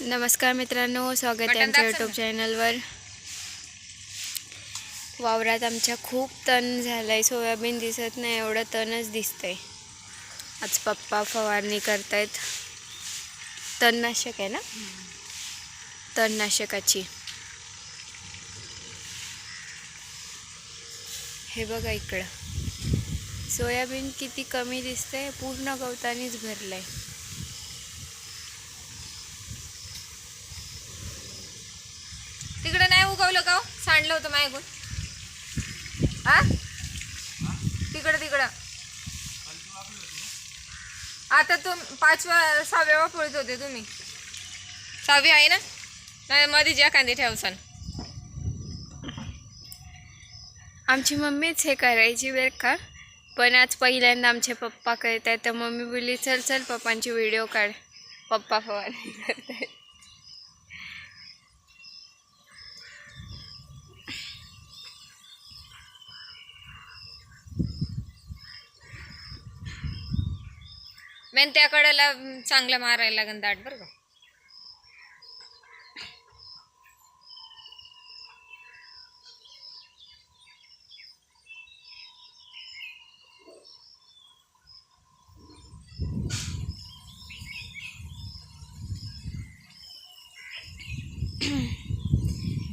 नमस्कार मित्रांनो स्वागत आहे आमच्या यूट्यूब चॅनलवर वावरात आमच्या खूप तण झालंय सोयाबीन दिसत नाही एवढं तणच दिसतंय. आज पप्पा फवारणी करतायत. तणनाशक आहे ना? तणनाशकाची. हे बघा इकडं. सोयाबीन किती कमी दिसतंय पूर्ण गवतानीच भरलंय. तिकडं नाही उगवलं का हो? सांडलं होतं मायगून आ? तिकडं तिकडं. आता तुम पाचवा सहाव्या वापरत होते तुम्ही. सहावी आहे ना? नाही मध्ये ज्या कांदे ठेवसान आमची मम्मीच हे करायची बरं का. पण आज पहिल्यांदा आमचे पप्पा करत आहेत तर मम्मी बोलली चल चल पप्पांची व्हिडिओ काढ. पप्पा फवारणी करतायत. मेन त्या कडेला चांगलं मारायला लागेल दाट बरं का.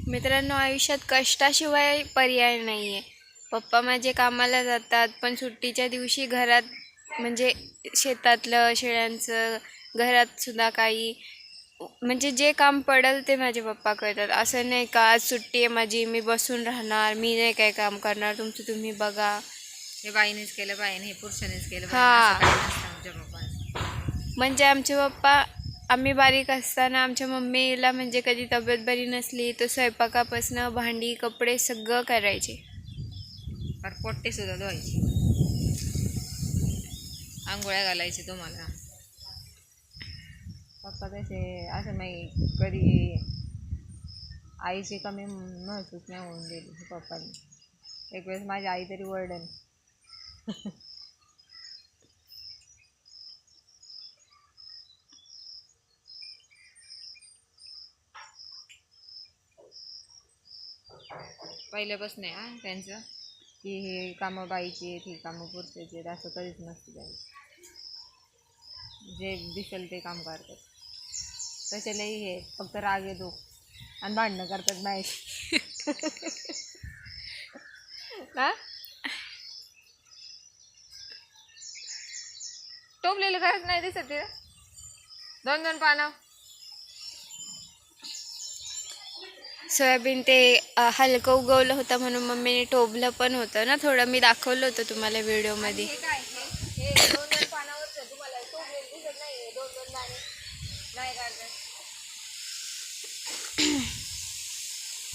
मित्रांनो आयुष्यात कष्टाशिवाय पर्याय नाही आहे पप्पा माझे कामाला जातात पण सुट्टीच्या दिवशी घरात म्हणजे शेतातलं शेळ्यांचं घरात सुद्धा काही म्हणजे जे काम पडेल ते माझे पप्पा करतात असं नाही का आज सुट्टी आहे माझी मी बसून राहणार मी नाही काय काम करणार तुमचं तुम्ही बघा हे बाईनेच केलं बाईने हे पुरुषानेच केलं हा. बाईने. असं काही नसतं आमच्या पप्पांचं. म्हणजे आमचे पप्पा आम्ही बारीक असताना आमच्या मम्मीला म्हणजे कधी तब्येत बरी नसली तर स्वयंपाकापासनं भांडी कपडे सगळं करायचे फार पोट्टे सुद्धा धुवायचे आंघोळ्या घालायचे तुम्हाला. पप्पा तसे असं नाही कधी आईची कमी महसूस नाही होऊन गेली पप्पानी. एक वेळेस माझी आई तरी वर्डन. पहिल्यापासून आहे हा त्यांचं. की हे कामं बाईची आहेत ही कामं पुरुषाची आहेत असं कधीच नसतं त्यांनी जे दिसेल ते काम करतात. तशालाही हे फक्त राग येतो. आणि भांडणं करतात नाही हा? टोपलेलं करत नाही दिसत ते दोन दोन पानं. सोयाबीन ते हलकं उगवलं होतं म्हणून मम्मीने टोबलं पण होतं ना थोडं. मी दाखवलं होतं तुम्हाला व्हिडिओमध्ये.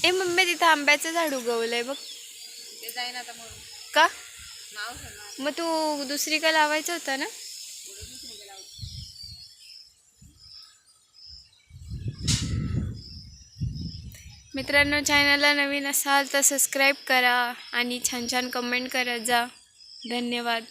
ए मम्मी तिथं आंब्याचं झाड उगवलंय बघ. का? मग तू दुसरी का लावायचं होतं ना? मित्रांनो चॅनलला नवीन असाल तर सबस्क्राईब करा आणि छान छान कमेंट करत जा. धन्यवाद.